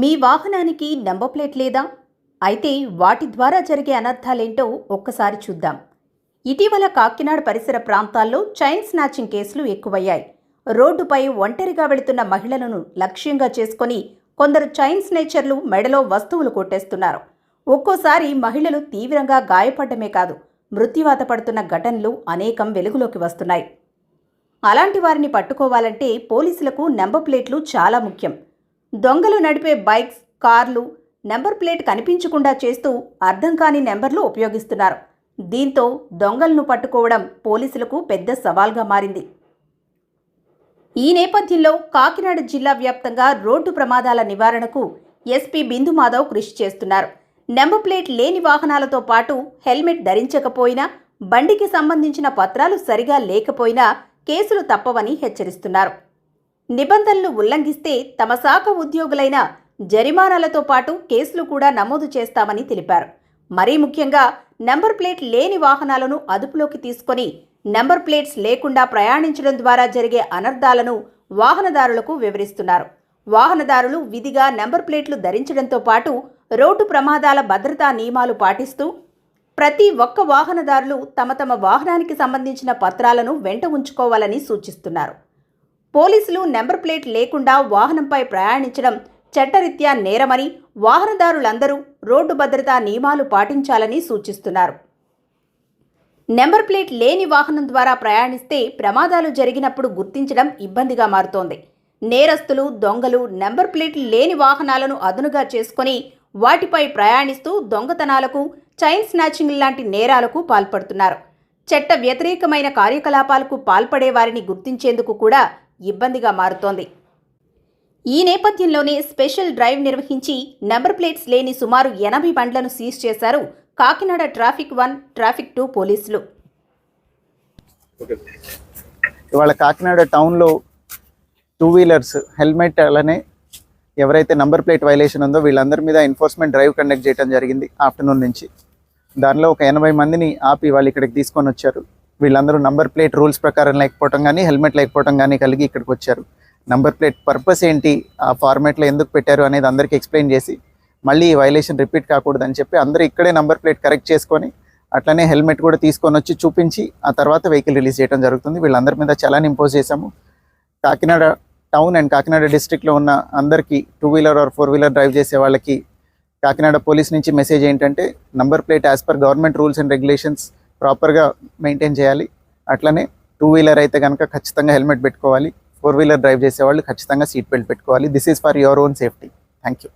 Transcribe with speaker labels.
Speaker 1: మీ వాహనానికి number plate లేదా? అయితే వాటి ద్వారా జరిగే అనర్థాలేంటో ఒక్కసారి చూద్దాం. ఇటీవల కాకినాడ పరిసర ప్రాంతాల్లో చైన్ స్నాచింగ్ కేసులు ఎక్కువయ్యాయి. రోడ్డుపై ఒంటరిగా వెళుతున్న మహిళలను లక్ష్యంగా చేసుకొని కొందరు చైన్ స్నేచర్లు మెడలో వస్తువులు కొట్టేస్తున్నారు. ఒక్కోసారి మహిళలు తీవ్రంగా గాయపడ్డమే కాదు మృత్యువాత పడుతున్న ఘటనలు అనేకం వెలుగులోకి వస్తున్నాయి. అలాంటి వారిని పట్టుకోవాలంటే పోలీసులకు నెంబర్ ప్లేట్లు చాలా ముఖ్యం. దొంగలు నడిపే బైక్స్ కార్లు నెంబర్ ప్లేట్ కనిపించకుండా చేస్తూ అర్థం కాని నెంబర్లు ఉపయోగిస్తున్నారు. దీంతో దొంగలను పట్టుకోవడం పోలీసులకు పెద్ద సవాల్గా మారింది. ఈ నేపథ్యంలో కాకినాడ జిల్లా వ్యాప్తంగా రోడ్డు ప్రమాదాల నివారణకు ఎస్పీ బిందు మాధవ్ కృషి చేస్తున్నారు. నెంబర్ ప్లేట్ లేని వాహనాలతో పాటు హెల్మెట్ ధరించకపోయినా బండికి సంబంధించిన పత్రాలు సరిగా లేకపోయినా కేసులు తప్పవని హెచ్చరిస్తున్నారు. నిబంధనలు ఉల్లంఘిస్తే తమ శాఖ ఉద్యోగులైన జరిమానాలతో పాటు కేసులు కూడా నమోదు చేస్తామని తెలిపారు. మరీ ముఖ్యంగా నెంబర్ ప్లేట్ లేని వాహనాలను అదుపులోకి తీసుకొని నెంబర్ ప్లేట్స్ లేకుండా ప్రయాణించడం ద్వారా జరిగే అనర్థాలను వాహనదారులకు వివరిస్తున్నారు. వాహనదారులు విధిగా నెంబర్ ప్లేట్లు ధరించడంతో పాటు రోడ్డు ప్రమాదాల భద్రతా నియమాలు పాటిస్తూ ప్రతి ఒక్క వాహనదారులు తమ తమ వాహనానికి సంబంధించిన పత్రాలను వెంట ఉంచుకోవాలని సూచిస్తున్నారు. పోలీసులు నెంబర్ ప్లేట్ లేకుండా వాహనంపై ప్రయాణించడం చట్టరీత్యా నేరమని వాహనదారులందరూ రోడ్డు భద్రతా నియమాలు పాటించాలని సూచిస్తున్నారు. నెంబర్ ప్లేట్ లేని వాహనం ద్వారా ప్రయాణిస్తే ప్రమాదాలు జరిగినప్పుడు గుర్తించడం ఇబ్బందిగా మారుతోంది. నేరస్తులు దొంగలు నెంబర్ ప్లేట్ లేని వాహనాలను అదునుగా చేసుకొని వాటిపై ప్రయాణిస్తూ దొంగతనాలకు చైన్ స్నాచింగ్ లాంటి నేరాలకు పాల్పడుతున్నారు. చట్ట వ్యతిరేకమైన కార్యకలాపాలకు పాల్పడే వారిని గుర్తించేందుకు కూడా ఇబ్బందిగా మారుతోంది. ఈ నేపథ్యంలోనే స్పెషల్ డ్రైవ్ నిర్వహించి నెంబర్ ప్లేట్స్ లేని సుమారు ఎనభై బండ్లను సీజ్ చేశారు Kakinada traffic one traffic two పోలీసులు.
Speaker 2: ఇవాళ కాకినాడ టౌన్లో టూ వీలర్స్ హెల్మెట్ అలానే ఎవరైతే నంబర్ ప్లేట్ వైలేషన్ ఉందో వీళ్ళందరి మీద ఎన్ఫోర్స్మెంట్ డ్రైవ్ కండక్ట్ చేయడం జరిగింది ఆఫ్టర్నూన్ నుంచి. దానిలో ఒక ఎనభై మందిని ఆపి వాళ్ళు ఇక్కడికి తీసుకొని వచ్చారు. వీళ్ళందరూ నంబర్ ప్లేట్ రూల్స్ ప్రకారం లేకపోవడం కానీ హెల్మెట్ లేకపోవడం కానీ కలిగి ఇక్కడికి వచ్చారు. నంబర్ ప్లేట్ పర్పస్ ఏంటి ఆ ఫార్మాట్లో ఎందుకు పెట్టారు అనేది అందరికీ ఎక్స్ప్లెయిన్ చేసి మళ్ళీ ఈ వైలేషన్ రిపీట్ కాకూడదని చెప్పి అందరూ ఇక్కడే నంబర్ ప్లేట్ కరెక్ట్ చేసుకొని అట్లనే హెల్మెట్ కూడా తీసుకొని వచ్చి చూపించి ఆ తర్వాత వెహికల్ రిలీజ్ చేయడం జరుగుతుంది. వీళ్ళందరి మీద చలాన్ ఇంపోజ్ చేశాము. కాకినాడ టౌన్ అండ్ కాకినాడ డిస్ట్రిక్ట్లో ఉన్న అందరికీ two wheeler or four wheeler drive చేసే వాళ్ళకి కాకినాడ పోలీస్ నుంచి మెసేజ్ ఏంటంటే number plate as per government rules and regulations ప్రాపర్గా మెయింటైన్ చేయాలి. అట్లనే టూ వీలర్ అయితే కనుక ఖచ్చితంగా హెల్మెట్ పెట్టుకోవాలి. ఫోర్ వీలర్ డ్రైవ్ చేసేవాళ్ళు ఖచ్చితంగా సీట్ బెల్ట్ పెట్టుకోవాలి. This is for your own safety. Thank you